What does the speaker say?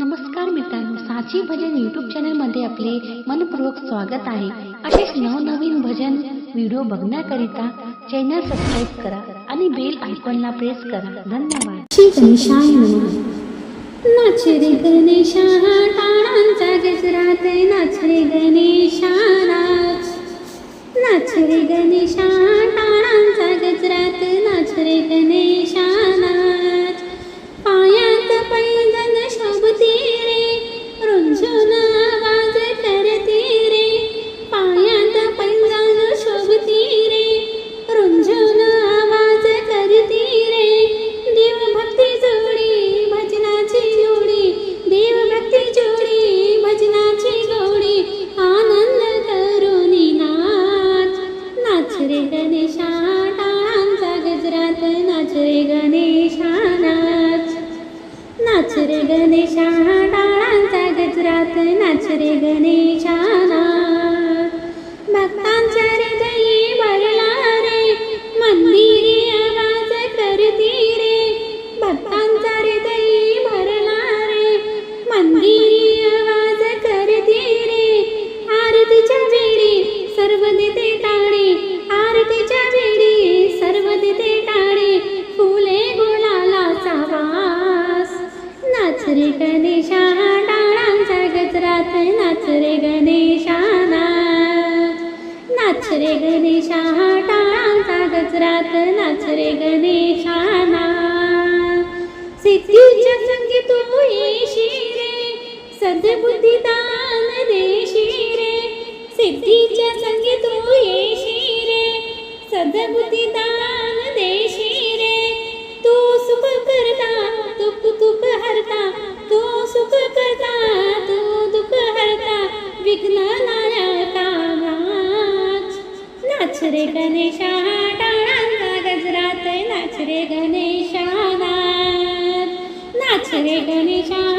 नमस्कार मित्रांनो साची भजन यूट्यूब चॅनलमध्ये आपले मनपूर्वक स्वागत आहे. असेच नवनवीन भजन व्हिडिओ बघण्याकरिता चॅनल सबस्क्राईब करा आणि बेल आयकॉनला प्रेस करा. धन्यवाद. श्री गणेशाय नाच रे गणेशा टाळांचा गजरात नाच रे गणेशा नाच नाच रे गणेशा टाळांचा गजरात नाच रे गणेश गणेशा टाळांचा गजरात नाच रे गणेशा नाच नाच रे गणेशा टाळांचा गजरात नाच रे गणेशा नाच भक्तांच्या रे गजरात नाच रे गणेशा नाच रे गणेशा टाळांचा गजरात नाच रे गणेशा सिद्धीच्या संगी तू येशी रे सद्बुद्धी दान देशी रे सिद्धीच्या संगी तू येशी रे सद्बुद्धी दान विघ्न नायका नाच नाच रे गणेशा टाळांचा गजरात. नाच रे गणेशा नाच नाच रे गणेशा